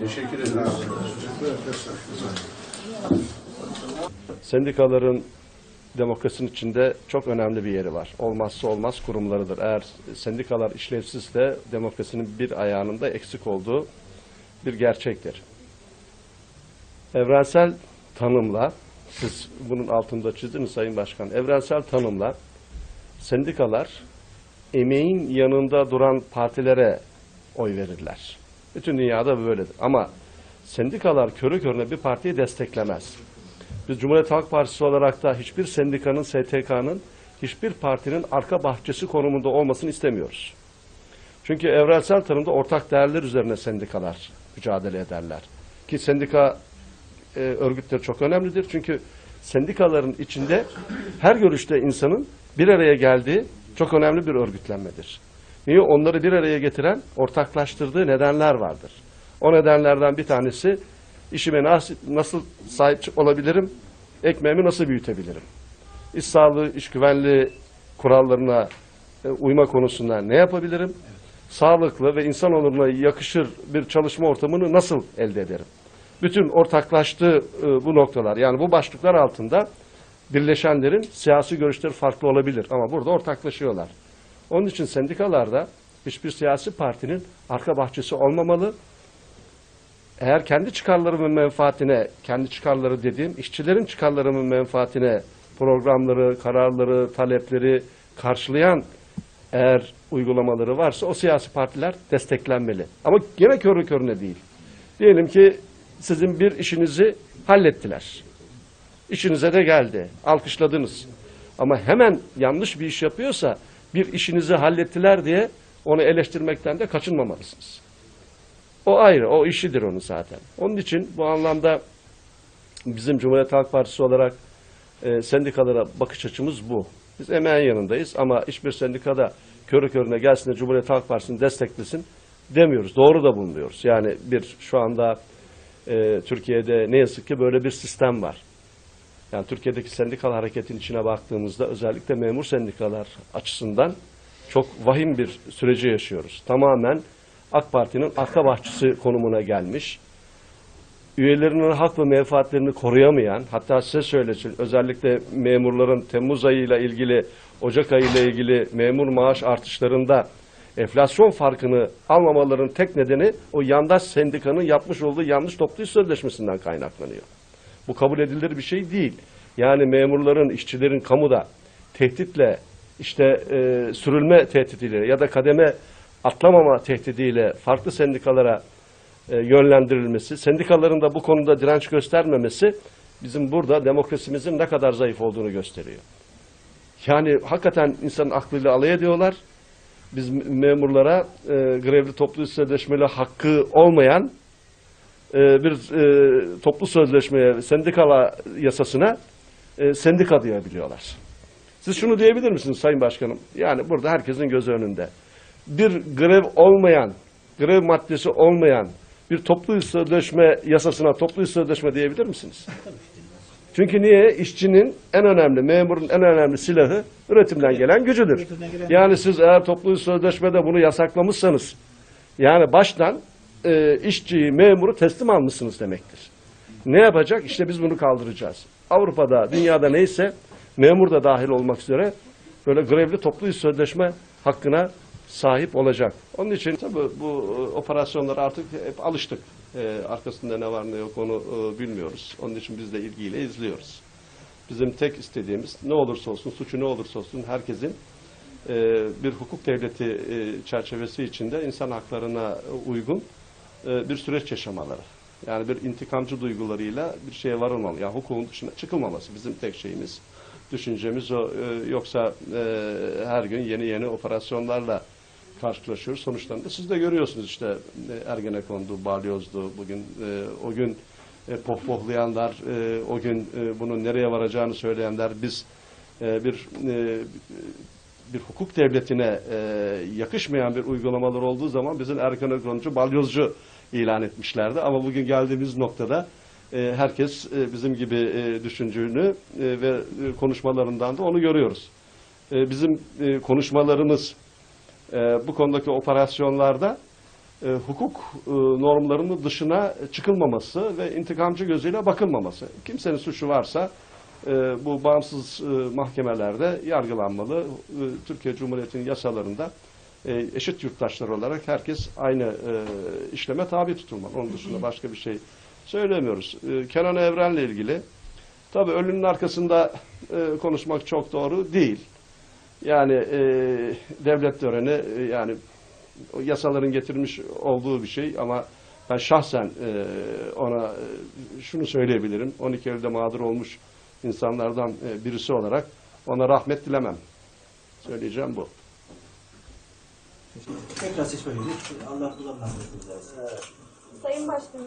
Teşekkür. Sendikaların demokrasinin içinde çok önemli bir yeri var. Olmazsa olmaz kurumlarıdır. Eğer sendikalar işlevsizse demokrasinin bir ayağının da eksik olduğu bir gerçektir. Evrensel tanımla, siz bunun altında çizdiniz Sayın Başkan, evrensel tanımla sendikalar emeğin yanında duran partilere oy verirler. Bütün dünyada böyledir. Ama sendikalar körü körüne bir partiyi desteklemez. Biz Cumhuriyet Halk Partisi olarak da hiçbir sendikanın, STK'nın, hiçbir partinin arka bahçesi konumunda olmasını istemiyoruz. Çünkü evrensel tanımda ortak değerler üzerine sendikalar mücadele ederler. Ki sendika e, örgütleri çok önemlidir. Çünkü sendikaların içinde her görüşte insanın bir araya geldiği çok önemli bir örgütlenmedir. Niye? Onları bir araya getiren, ortaklaştırdığı nedenler vardır. O nedenlerden bir tanesi işime nasıl, sahip olabilirim, ekmeğimi nasıl büyütebilirim? İş sağlığı, iş güvenliği kurallarına e, uyma konusunda ne yapabilirim? Sağlıklı ve insan onuruna yakışır bir çalışma ortamını nasıl elde ederim? Bütün ortaklaştığı e, bu noktalar, yani bu başlıklar altında birleşenlerin siyasi görüşleri farklı olabilir ama burada ortaklaşıyorlar. Onun için sendikalarda hiçbir siyasi partinin arka bahçesi olmamalı. Eğer kendi çıkarları ve menfaatine, kendi çıkarları dediğim işçilerin çıkarları ve menfaatine programları, kararları, talepleri karşılayan eğer uygulamaları varsa o siyasi partiler desteklenmeli. Ama gene körü körüne değil. Diyelim ki sizin bir işinizi hallettiler. İşinize de geldi. Alkışladınız. Ama hemen yanlış bir iş yapıyorsa bir işinizi hallettiler diye onu eleştirmekten de kaçınmamalısınız. O ayrı, o işidir onun zaten. Onun için bu anlamda bizim Cumhuriyet Halk Partisi olarak e, sendikalara bakış açımız bu. Biz emeğin yanındayız ama hiçbir sendikada körü körüne gelsin de Cumhuriyet Halk Partisi'ni desteklesin demiyoruz. Doğru da bulmuyoruz. Yani bir şu anda e, Türkiye'de ne yazık ki böyle bir sistem var. Yani Türkiye'deki sendikal hareketin içine baktığımızda özellikle memur sendikalar açısından çok vahim bir süreci yaşıyoruz. Tamamen AK Parti'nin arka bahçesi konumuna gelmiş. Üyelerinin hak ve menfaatlerini koruyamayan, hatta size söylesin özellikle memurların Temmuz ayıyla ilgili, Ocak ayıyla ilgili memur maaş artışlarında enflasyon farkını almamaların tek nedeni o yandaş sendikanın yapmış olduğu yanlış toplu sözleşmesinden kaynaklanıyor. Bu kabul edilir bir şey değil. Yani memurların, işçilerin kamuda tehditle, işte e, sürülme tehdidiyle ya da kademe atlamama tehdidiyle farklı sendikalara e, yönlendirilmesi, sendikaların da bu konuda direnç göstermemesi bizim burada demokrasimizin ne kadar zayıf olduğunu gösteriyor. Yani hakikaten insanın aklıyla alay ediyorlar. Biz memurlara e, grevli toplu sözleşmeli hakkı olmayan e, bir e, toplu sözleşmeye, sendikala yasasına e, sendika diyebiliyorlar. Siz şunu diyebilir misiniz Sayın Başkanım? Yani burada herkesin gözü önünde. Bir grev olmayan, grev maddesi olmayan bir toplu sözleşme yasasına toplu sözleşme diyebilir misiniz? Çünkü niye? İşçinin en önemli, memurun en önemli silahı üretimden gelen gücüdür. Yani siz eğer toplu sözleşmede bunu yasaklamışsanız, yani baştan e, işçiyi, memuru teslim almışsınız demektir. Ne yapacak? İşte biz bunu kaldıracağız. Avrupa'da, dünyada neyse memur da dahil olmak üzere böyle grevli toplu iş sözleşme hakkına sahip olacak. Onun için tabii bu e, operasyonlara artık hep alıştık. E, arkasında ne var ne yok onu e, bilmiyoruz. Onun için biz de ilgiyle izliyoruz. Bizim tek istediğimiz ne olursa olsun, suçu ne olursa olsun herkesin e, bir hukuk devleti e, çerçevesi içinde insan haklarına uygun e, bir süreç yaşamaları. Yani bir intikamcı duygularıyla bir şeye varılmalı. Yani hukukun dışına çıkılmaması bizim tek şeyimiz. Düşüncemiz o. E, yoksa e, her gün yeni yeni operasyonlarla karşılaşıyoruz. Sonuçlarını da siz de görüyorsunuz işte e, Ergenekon'du, Balyoz'du. Bugün o gün e, pohpohlayanlar, o gün e, bunun nereye varacağını söyleyenler biz bir bir hukuk devletine e, yakışmayan bir uygulamalar olduğu zaman bizim Ergenekoncu, Balyozcu ilan etmişlerdi. Ama bugün geldiğimiz noktada e, herkes e, bizim gibi e, düşündüğünü e, ve e, konuşmalarından da onu görüyoruz. E, bizim e, konuşmalarımız e, bu konudaki operasyonlarda e, hukuk e, normlarının dışına çıkılmaması ve intikamcı gözüyle bakılmaması. Kimsenin suçu varsa e, bu bağımsız e, mahkemelerde yargılanmalı. E, Türkiye Cumhuriyeti'nin yasalarında e, eşit yurttaşlar olarak herkes aynı e, işleme tabi tutulmalı. Onun dışında başka bir şey söylemiyoruz. E, Kenan Evren'le ilgili tabii ölünün arkasında e, konuşmak çok doğru değil. Yani e, devlet töreni e, yani yasaların getirmiş olduğu bir şey ama ben şahsen e, ona şunu söyleyebilirim. 12 Eylül'de mağdur olmuş insanlardan e, birisi olarak ona rahmet dilemem. Söyleyeceğim bu. Tekrar seçme günü. Allah kullanmak lazım. Sayın Başkanım,